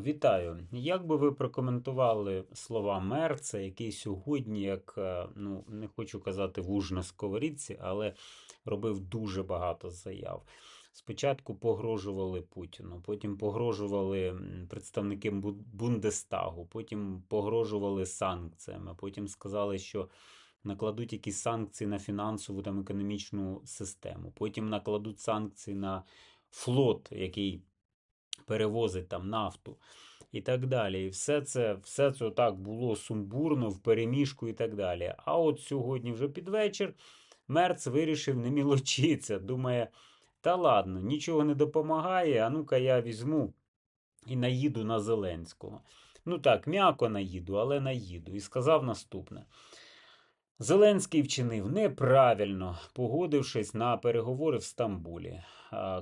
Вітаю. Як би ви прокоментували слова Мерца, який сьогодні, як е, ну не хочу казати вуж на сковорідці, але робив дуже багато заяв. Спочатку погрожували Путіну, потім погрожували представникам Бундестагу, потім погрожували санкціями, потім сказали, що накладуть якісь санкції на фінансову там економічну систему, потім накладуть санкції на флот, який перевозить там нафту і так далі. І все це, все це так було сумбурно, в переміжку і так далі. А от сьогодні, вже під вечір, Мерц вирішив не мілочитися. Думає, та ладно, нічого не допомагає, а ну-ка я візьму і наїду на Зеленського. Ну так, м'яко наїду, але наїду. І сказав наступне. Зеленський вчинив неправильно, погодившись на переговори в Стамбулі.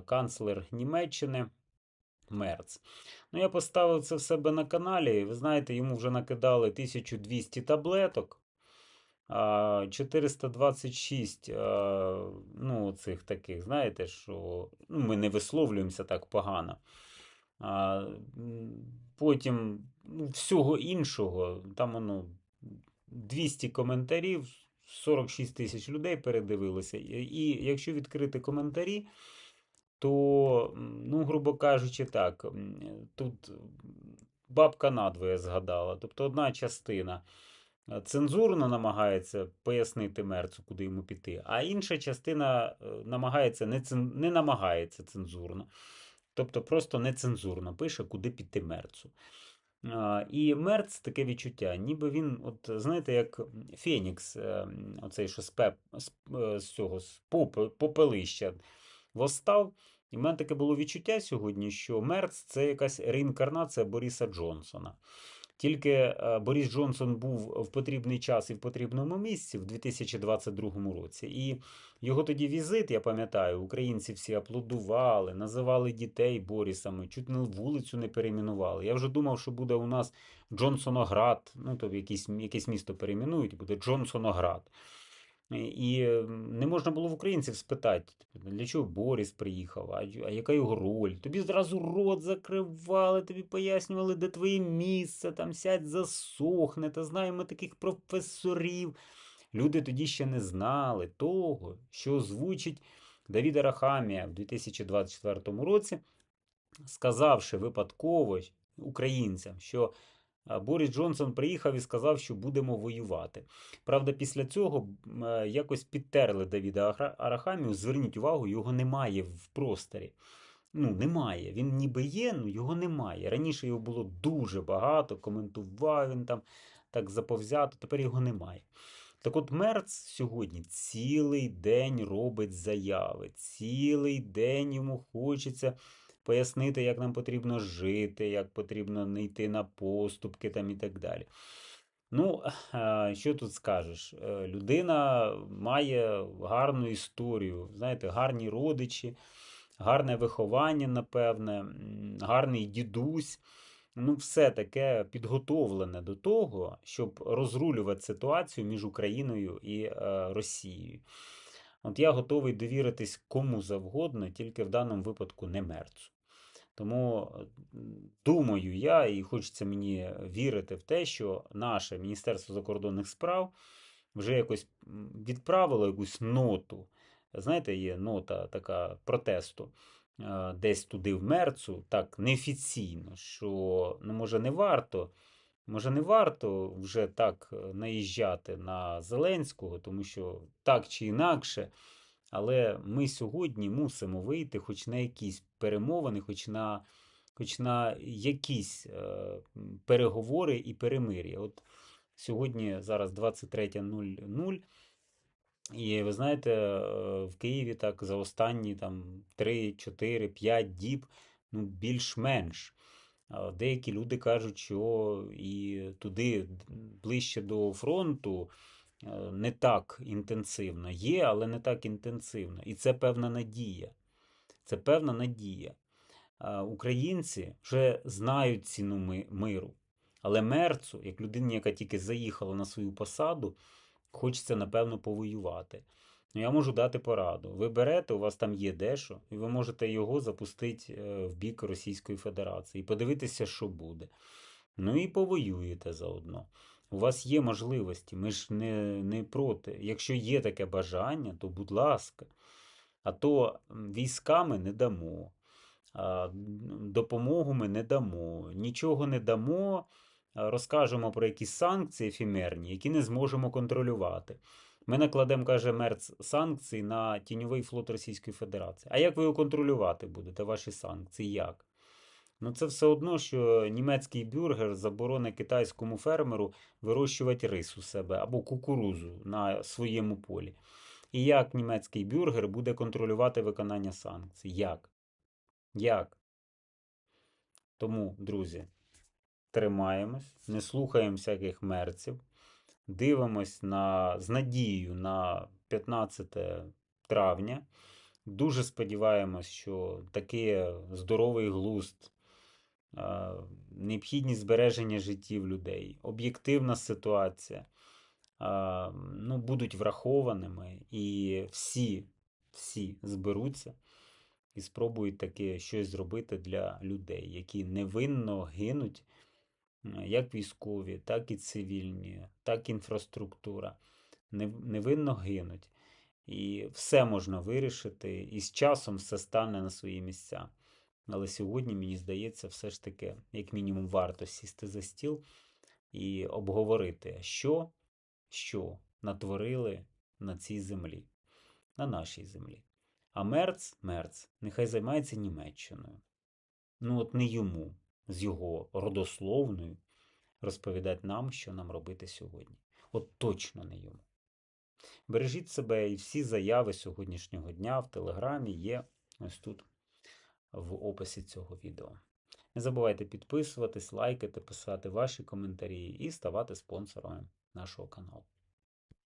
Канцлер Німеччини Мерц. Ну, я поставив це в себе на каналі. і Ви знаєте, йому вже накидали 1200 таблеток, 426, ну, цих таких, знаєте, що ну, ми не висловлюємося так погано. Потім ну, всього іншого, там воно 200 коментарів, 46 тисяч людей передивилося. І, і якщо відкрити коментарі, то, ну, грубо кажучи, так, тут бабка надвоє згадала. Тобто одна частина е, цензурно намагається пояснити мерцу, куди йому піти, а інша частина е, намагається не, цен... не намагається цензурно. Тобто просто нецензурно пише, куди піти мерцу. І Мерц таке відчуття, ніби він, от знаєте, як Фенікс, е, оцей, що з, пеп, з, е, цього з попе- попелища восстав. І в мене таке було відчуття сьогодні, що Мерц це якась реінкарнація Бориса Джонсона. Тільки е, Борис Джонсон був в потрібний час і в потрібному місці в 2022 році. І його тоді візит, я пам'ятаю, українці всі аплодували, називали дітей Борісами, чуть не вулицю не перейменували. Я вже думав, що буде у нас Джонсоноград, ну то якесь, якесь місто перейменують, буде Джонсоноград. І не можна було в українців спитати, типу, для чого Борис приїхав, а, яка його роль? Тобі зразу рот закривали, тобі пояснювали, де твоє місце, там сядь засохне, та знаємо таких професорів. Люди тоді ще не знали того, що озвучить Давід Арахамія в 2024 році, сказавши випадково українцям, що Борис Джонсон приїхав і сказав, що будемо воювати. Правда, після цього е, якось підтерли Давіда Арахамію. Зверніть увагу, його немає в просторі. Ну, немає. Він ніби є, але його немає. Раніше його було дуже багато, коментував він там так заповзято, тепер його немає. Так от Мерц сьогодні цілий день робить заяви, цілий день йому хочеться пояснити, як нам потрібно жити, як потрібно не йти на поступки там і так далі. Ну, що тут скажеш? Е, Людина має гарну історію, знаєте, гарні родичі, гарне виховання, напевне, гарний дідусь. Ну, все таке підготовлене до того, щоб розрулювати ситуацію між Україною і е, Росією. От я готовий довіритись кому завгодно, тільки в даному випадку не мерцу. Тому е, думаю я, і хочеться мені вірити в те, що наше Міністерство закордонних справ вже якось відправило якусь ноту. Знаєте, є нота така протесту е, десь туди в мерцу, так неофіційно, що ну, може не варто. Може, не варто вже так е, наїжджати на Зеленського, тому що так чи інакше, але ми сьогодні мусимо вийти хоч на якісь перемовини, хоч на, хоч на якісь е, переговори і перемир'я. От сьогодні зараз 23.00, і ви знаєте, е, в Києві так за останні там 3, 4, 5 діб, ну, більш-менш. Деякі люди кажуть, що і туди ближче до фронту не так інтенсивно. Є, але не так інтенсивно. І це певна надія. Це певна надія. Українці вже знають ціну миру. Але мерцу, як людині, яка тільки заїхала на свою посаду, хочеться, напевно, повоювати. Ну, я можу дати пораду. Ви берете, у вас там є дещо, і ви можете його запустити е, в бік Російської Федерації і подивитися, що буде. Ну і повоюєте заодно. У вас є можливості, ми ж не, не проти. Якщо є таке бажання, то будь ласка. А то військами не дамо, допомогу ми не дамо, нічого не дамо, розкажемо про якісь санкції ефемерні, які не зможемо контролювати. Ми накладемо, каже Мерц, санкції на тіньовий флот Російської Федерації. А як ви його контролювати будете, ваші санкції? Як? Ну, це все одно, що німецький бюргер заборонить китайському фермеру вирощувати рис у себе або кукурузу на своєму полі. І як німецький бюргер буде контролювати виконання санкцій? Як? Як? Тому, друзі, тримаємось, не слухаємо всяких мерців, дивимось на, з надією на 15 травня. Дуже сподіваємось, що такий здоровий глузд, необхідність збереження життів людей, об'єктивна ситуація ну, будуть врахованими, і всі, всі зберуться і спробують таке щось зробити для людей, які невинно гинуть, як військові, так і цивільні, так і інфраструктура. Невинно гинуть. І все можна вирішити, і з часом все стане на свої місця. Але сьогодні, мені здається, все ж таки, як мінімум, варто сісти за стіл і обговорити, що, що натворили на цій землі, на нашій землі. А Мерц, Мерц, нехай займається Німеччиною. Ну, от не йому, з його родословною, розповідати нам, що нам робити сьогодні. От точно не йому. Бережіть себе і всі заяви сьогоднішнього дня в Телеграмі є ось тут в описі цього відео. Не забувайте підписуватись, лайкати, писати ваші коментарі і ставати спонсорами нашого каналу.